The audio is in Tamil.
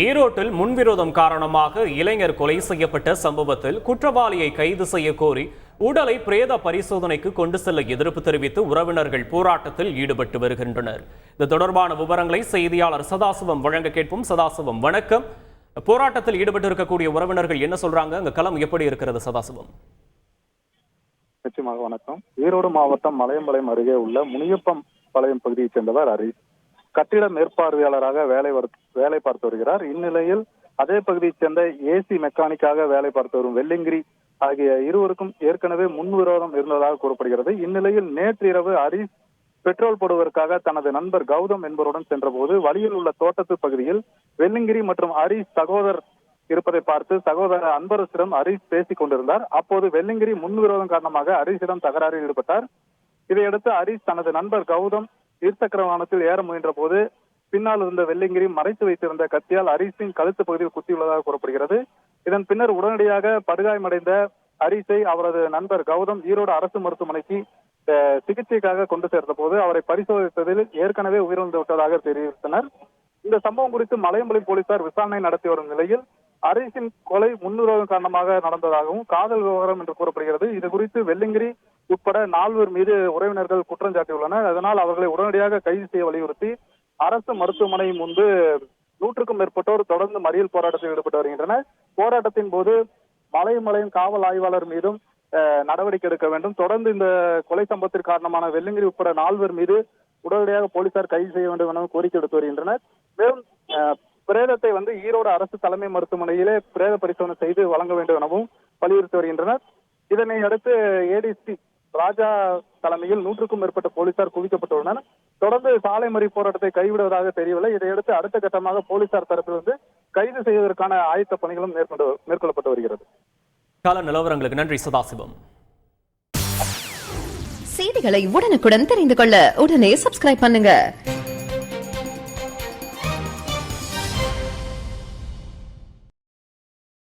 ஈரோட்டில் முன்விரோதம் காரணமாக இளைஞர் கொலை செய்யப்பட்ட சம்பவத்தில் குற்றவாளியை கைது செய்ய கோரி உடலை பிரேத பரிசோதனைக்கு கொண்டு செல்ல எதிர்ப்பு தெரிவித்து உறவினர்கள் போராட்டத்தில் ஈடுபட்டு வருகின்றனர். இது தொடர்பான விவரங்களை செய்தியாளர் சதாசிவம் வழங்க கேட்போம். சதாசிவம் வணக்கம். போராட்டத்தில் ஈடுபட்டு இருக்கக்கூடிய உறவினர்கள் என்ன சொல்றாங்க? அங்க களம் எப்படி இருக்கிறது சதாசிவம்? நிச்சயமாக வணக்கம். ஈரோடு மாவட்டம் மலையம்பாளையம் அருகே உள்ள முனியப்பம் பாளையம் பகுதியைச் சேர்ந்தவர் ஹரிஷ் கட்டிட மேற்பார்வையாளராக வேலை வேலை பார்த்து வருகிறார். இந்நிலையில் அதே பகுதியைச் சேர்ந்த ஏசி மெக்கானிக்காக வேலை பார்த்து வரும் வெள்ளிங்கிரி ஆகிய இருவருக்கும் ஏற்கனவே முன்விரோதம் இருந்ததாக கூறப்படுகிறது. இந்நிலையில் நேற்று இரவு ஹரீஸ் பெட்ரோல் போடுவதற்காக தனது நண்பர் கௌதம் என்பவருடன் சென்றபோது வழியில் உள்ள தோட்டத்து பகுதியில் வெள்ளிங்கிரி மற்றும் ஹரிஷ் சகோதரர் இருப்பதை பார்த்து சகோதரர் அன்பரசிடம் ஹரிஷ் பேசிக் கொண்டிருந்தார். அப்போது வெள்ளிங்கிரி முன்விரோதம் காரணமாக ஹரீஷிடம் தகராறில் ஈடுபட்டார். இதையடுத்து ஹரிஷ் தனது நண்பர் கௌதம் இருசக்கர வாகனத்தில் ஏற முயன்ற போது பின்னால் இருந்த வெள்ளிங்கிரி மறைத்து வைத்திருந்த கத்தியால் ஹரிஷின் கழுத்து பகுதியில் குத்தியுள்ளதாக கூறப்படுகிறது. இதன் பின்னர் உடனடியாக படுகாயமடைந்த ஹரிசை அவரது நண்பர் கௌதம் ஈரோடு அரசு மருத்துவமனைக்கு சிகிச்சைக்காக கொண்டு சேர்த்த போது அவரை பரிசோதித்ததில் ஏற்கனவே உயிரிழந்து விட்டதாக தெரிவித்தனர். இந்த சம்பவம் குறித்து மலையம்பலி போலீசார் விசாரணை நடத்தி வரும் நிலையில் ஹரிஷின் கொலை முன்னுரோகம் காரணமாக நடந்ததாகவும் காதல் விவகாரம் என்று கூறப்படுகிறது. இது குறித்து வெள்ளிங்கிரி உட்பட நால்வர் மீது உறவினர்கள் குற்றம் சாட்டியுள்ளனர். அதனால் அவர்களை உடனடியாக கைது செய்ய வலியுறுத்தி அரசு மருத்துவமனை முன்பு நூற்றுக்கும் மேற்பட்டோர் தொடர்ந்து மறியல் போராட்டத்தில் ஈடுபட்டு வருகின்றனர். போராட்டத்தின் போது மலைமலையும் காவல் ஆய்வாளர் மீதும் நடவடிக்கை எடுக்க வேண்டும். தொடர்ந்து இந்த கொலை சம்பவத்திற்கு காரணமான வெள்ளங்கிரி உட்பட நால்வர் மீது உடனடியாக போலீசார் கைது செய்ய வேண்டும் என கோரிக்கை எடுத்து வருகின்றனர். மேலும் பிரேதத்தை வந்து ஈரோடு அரசு தலைமை மருத்துவமனையிலே பிரேத பரிசோதனை செய்து வழங்க வேண்டும் எனவும் வலியுறுத்தி வருகின்றனர். இதனை அடுத்து ஏடிசி ராஜா தலைமையில் நூற்றுக்கும் மேற்பட்ட போலீசார் குவிக்கப்பட்டுள்ளனர். தொடர்ந்து சாலை மறியல் போராட்டத்தை கைவிடுவதாக தெரியவில்லை. இதையடுத்து அடுத்த கட்டமாக போலீசார் தரப்பில் வந்து கைது செய்வதற்கான ஆயத்த பணிகளும் மேற்கொண்டு மேற்கொள்ளப்பட்டு வருகிறது. கள நிலவரங்களுக்கு நன்றி சதாசிவம். செய்திகளை உடனுக்குடன் தெரிந்து கொள்ள உடனே சப்ஸ்கிரைப் பண்ணுங்க.